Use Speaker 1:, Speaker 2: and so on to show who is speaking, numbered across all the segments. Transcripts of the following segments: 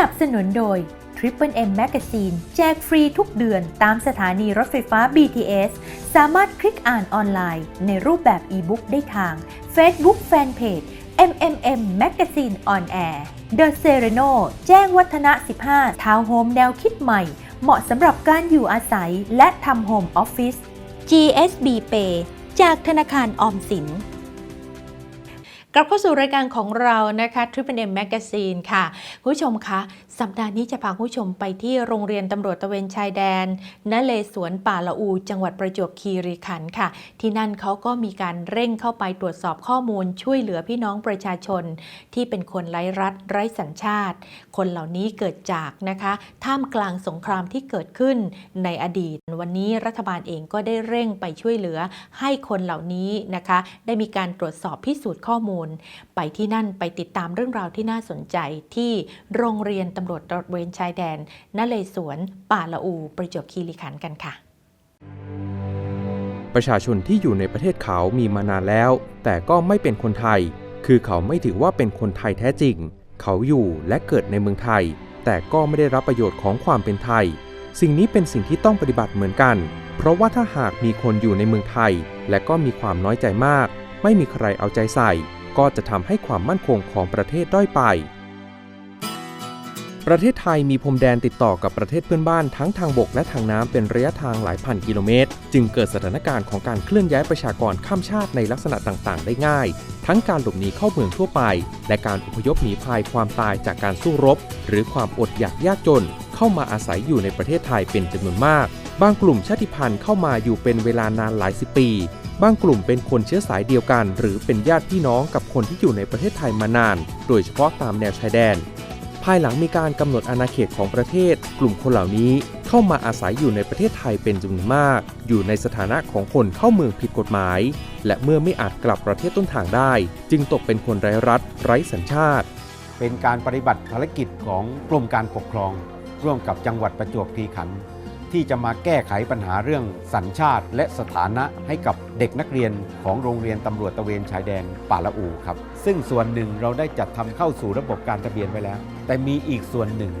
Speaker 1: นับสนุนโดย Triple M Magazine แจกฟรีทุกเดือนตามสถานีรถไฟฟ้า BTS สามารถคลิกอ่านออนไลน์ ในรูปแบบอีบุ๊กได้ทาง Facebook Fanpage MMM Magazine on Air The Sereno แจ้งวัฒนะ 15 ทาวน์โฮมแนวคิดใหม่ เหมาะสำหรับการอยู่อาศัยและทำโฮมออฟฟิศ GSB Pay จากธนาคารออมสิน ลับเข้าสู่รายการของเรานะคะ Triple M Magazine ค่ะ คุณผู้ชมคะสัปดาห์นี้จะพาคุณผู้ชมไปที่โรงเรียนตำรวจตะเวนชายแดนนเลสวนป่าละอู จังหวัดประจวบคีรีขันธ์ค่ะ ที่นั่นเขาก็มีการเร่งเข้าไปตรวจสอบข้อมูลช่วยเหลือพี่น้องประชาชน ที่เป็นคนไร้รัฐไร้สัญชาติ คนเหล่านี้เกิดจากนะคะ ท่ามกลางสงครามที่เกิดขึ้นในอดีต วันนี้รัฐบาลเองก็ได้เร่งไปช่วยเหลือให้คนเหล่านี้นะคะ ได้มีการตรวจสอบพิสูจน์ข้อมูลไปที่นั่นไปติดตามเรื่องราวที่น่าสนใจที่โรงเรียนตำรวจตระเวนชายแดนนเลสวน ป่าละอูประจวบคีรีขันธ์กันค่ะ
Speaker 2: ประชาชนที่อยู่ในประเทศเขามีมานานแล้ว แต่ก็ไม่เป็นคนไทย คือเขาไม่ถือว่าเป็นคนไทยแท้จริง เขาอยู่และเกิดในเมืองไทย แต่ก็ไม่ได้รับประโยชน์ของความเป็นไทย สิ่งนี้เป็นสิ่งที่ต้องปฏิบัติเหมือนกัน เพราะว่าถ้าหากมีคนอยู่ในเมืองไทย และก็มีความน้อยใจมาก ไม่มีใครเอาใจใส่ ก็จะทำให้ความมั่นคงของประเทศด้อยไป ประเทศไทยมีพรมแดนติดต่อกับประเทศเพื่อนบ้านทั้งทางบกและทางน้ำเป็นระยะทางหลายพันกิโลเมตร จึงเกิดสถานการณ์ของการเคลื่อนย้ายประชากรข้ามชาติในลักษณะต่างๆ ได้ง่าย ทั้งการหลบหนีเข้าเมืองทั่วไป และการอพยพหนีภัยความตายจากการสู้รบ หรือความอดอยากยากจน เข้ามาอาศัยอยู่ในประเทศไทยเป็นจำนวนมากบางกลุ่มชาติพันธุ์เข้ามาอยู่เป็นเวลานานหลายสิบปี บางกลุ่มเป็นคนเชื้อสายเดียวกัน หรือเป็นญาติพี่น้องกับคนที่อยู่ในประเทศไทยมานาน โดยเฉพาะตามแนวชายแดน ภายหลังมีการกำหนดอาณาเขตของประเทศ กลุ่มคนเหล่านี้เข้ามาอาศัยอยู่ในประเทศไทยเป็นจำนวนมาก อยู่ในสถานะของคนเข้าเมืองผิดกฎหมาย และเมื่อไม่อาจกลับประเทศต้นทางได้ จึงตกเป็นคนไร้รัฐ ไร้สัญชาติ
Speaker 3: เป็นการปฏิบัติภารกิจของกรมการปกครอง ร่วมกับจังหวัดประจวบคีรีขันธ์ ที่จะมาแก้ไขปัญหาเรื่องสัญชาติ และสถานะให้กับเด็กนักเรียนของโรงเรียนตำรวจตะเวนชายแดนป่าละอูครับ ซึ่งส่วนหนึ่งเราได้จัดทำเข้าสู่ระบบการทะเบียนไว้แล้ว แต่มีอีกส่วนหนึ่ง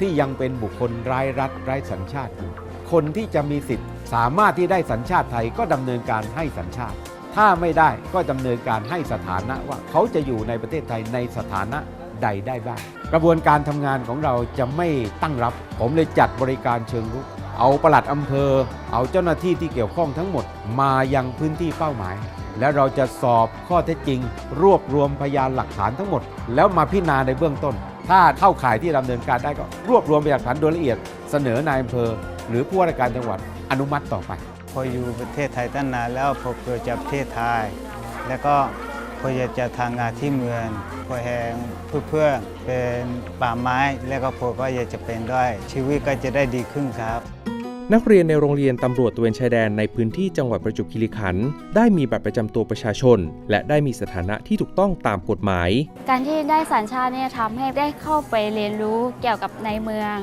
Speaker 3: ที่ยังเป็นบุคคลไร้รัฐไร้สัญชาติอยู่คนที่จะมีสิทธิ์ สามารถที่ได้สัญชาติไทยก็ดำเนินการให้สัญชาติ ถ้าไม่ได้ก็ดำเนินการให้สถานะว่าเขาจะอยู่ในประเทศไทยในสถานะใดได้บ้าง กระบวนการทำงานของเราจะไม่ตั้งรับ ผมเลยจัดบริการเชิงรุก เอาปลัดอำเภอ เอาเจ้าหน้าที่ที่เกี่ยวข้องทั้งหมด มายังพื้นที่เป้าหมาย และเราจะสอบข้อเท็จจริง รวบรวมพยานหลักฐานทั้งหมด แล้วมาพิจารณาในเบื้องต้น ถ้าเข้าข่ายที่ดำเนินการได้ก็รวบรวมพยานหลักฐานโดยละเอียด เสนอนายอำเภอ หรือผู้ว่าราชการจังหวัดอนุมัติต่อไป
Speaker 4: พออยู่ประเทศไทยตั้งนานแล้วพอเกิดจากประเทศไทย แล้วก็พออยากจะทางงานที่เมืองพอแหงเพื่อนๆเป็นป่าไม้ แล้วก็พอก็อยากจะเป็นด้วย ชีวิตก็จะได้ดีขึ้นครับ
Speaker 2: นักเรียนในโรงเรียนตำรวจตระเวนชายแดนในพื้นที่จังหวัดประจวบคีรีขันธ์ได้มีบัตรประจำตัวประชาชน และได้มีสถานะที่ถูกต้องตามกฎหมาย
Speaker 5: การที่ได้สัญชาติเนี่ยทำให้ได้เข้าไปเรียนรู้เกี่ยวกับในเมือง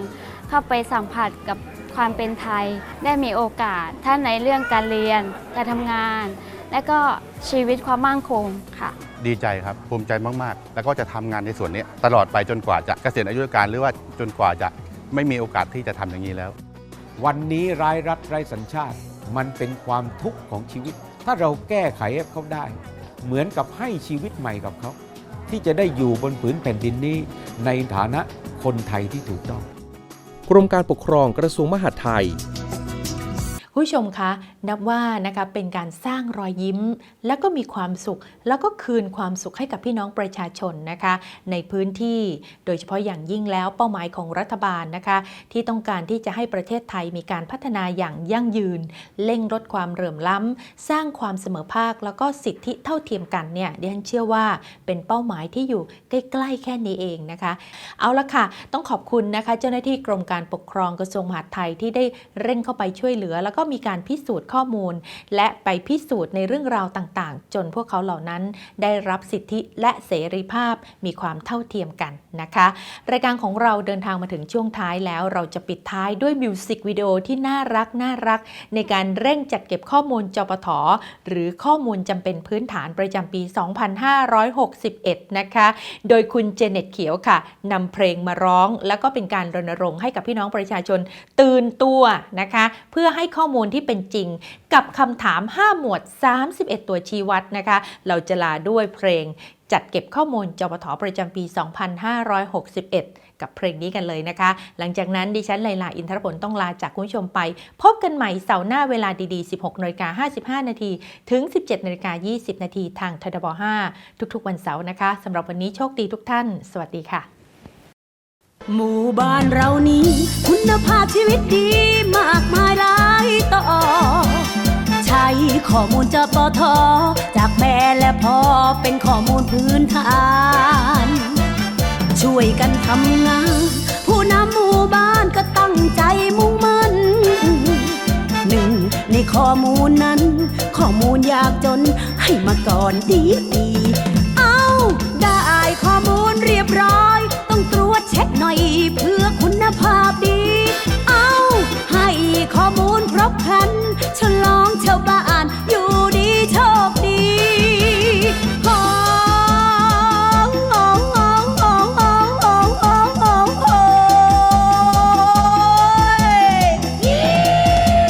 Speaker 5: เข้าไปสัมผัสกับความเป็นไทย ได้มีโอกาสทั้งในเรื่องการเรียนการทำงาน และก็ชีวิตความมั่นคงค่ะ
Speaker 6: ดีใจครับ ภูมิใจมาก ๆ แล้วก็จะทำงานในส่วนนี้ตลอดไปจนกว่าจะเกษียณอายุราชการหรือว่าจนกว่าจะไม่มีโอกาสที่จะทำอย่างนี้แล้ว
Speaker 3: วันนี้รายรัฐไร้สัญชาติ มันเป็นความทุกข์ของชีวิต ถ้าเราแก้ไขให้เขาได้ เหมือนกับให้ชีวิตใหม่กับเขา ที่จะได้อยู่บนผืนแผ่นดินนี้ ในฐานะคนไทยที่ถูกต้อง
Speaker 2: กรมการปกครองกระทรวงมหาดไทย
Speaker 1: ผู้ชมคะนับว่านะคะเป็นการสร้างรอยยิ้ม และก็มีความสุข แล้วก็คืนความสุขให้กับพี่น้องประชาชนนะคะ ในพื้นที่ โดยเฉพาะอย่างยิ่งแล้วเป้าหมายของรัฐบาลนะคะ ที่ต้องการที่จะให้ประเทศไทยมีการพัฒนาอย่างยั่งยืน เร่งลดความเหลื่อมล้ำสร้างความเสมอภาค แล้วก็สิทธิเท่าเทียมกันเนี่ยดิฉันเชื่อว่าเป็นเป้าหมายที่อยู่ใกล้ๆแค่นี้เองนะคะ เอาละค่ะ ต้องขอบคุณนะคะ เจ้าหน้าที่กรมการปกครองกระทรวงมหาดไทยที่ได้เร่งเข้าไปช่วยเหลือแล้วก็มีการพิสูจน์ข้อมูล และไปพิสูจน์ในเรื่องราวต่างๆ จนพวกเขาเหล่านั้นได้รับสิทธิและเสรีภาพมีความเท่าเทียมกันนะคะ รายการของเราเดินทางมาถึงช่วงท้ายแล้ว เราจะปิดท้ายด้วยมิวสิกวิดีโอที่น่ารักน่ารัก ในการเร่งจัดเก็บข้อมูลจปทหรือข้อมูลจำเป็นพื้นฐานประจำปี 2561 นะคะ โดยคุณเจเน็ตเขียวค่ะนำเพลงมาร้อง แล้วก็เป็นการรณรงค์ให้กับพี่น้องประชาชนตื่นตัวนะคะ เพื่อให้ข้อมูลูลที่เป็นจริง กับคำถาม 5 หมวด 31 ตัวชี้วัดนะคะ เราจะลาด้วยเพลง จัดเก็บข้อมูลจปทประจำปี 2561 กับเพลงนี้กันเลยนะคะ หลังจากนั้นดิฉันไลลาอินทรผลต้องลาจากคุณผู้ชมไป พบกันใหม่เสาร์หน้าเวลาดีๆ 16นาฬิกา55 นาทีถึง 17นาฬิกา20 นาทีทางทดบ5ทุกๆ วันเสาร์นะคะสำหรับวันนี้โชคดีทุกท่าน สวัสดีค่ะ
Speaker 7: หมู่บ้านเรานี้ คุณภาพชีวิตดี ข้อมูลจปทจากแม่และพ่อเป็นข้อมูลพื้นฐาน ช่วยกันทำงาน ผู้นำหมู่บ้านก็ตั้งใจมุ่งมั่นหนึ่งในข้อมูลนั้น ข้อมูลยากจนให้มาก่อนดีดี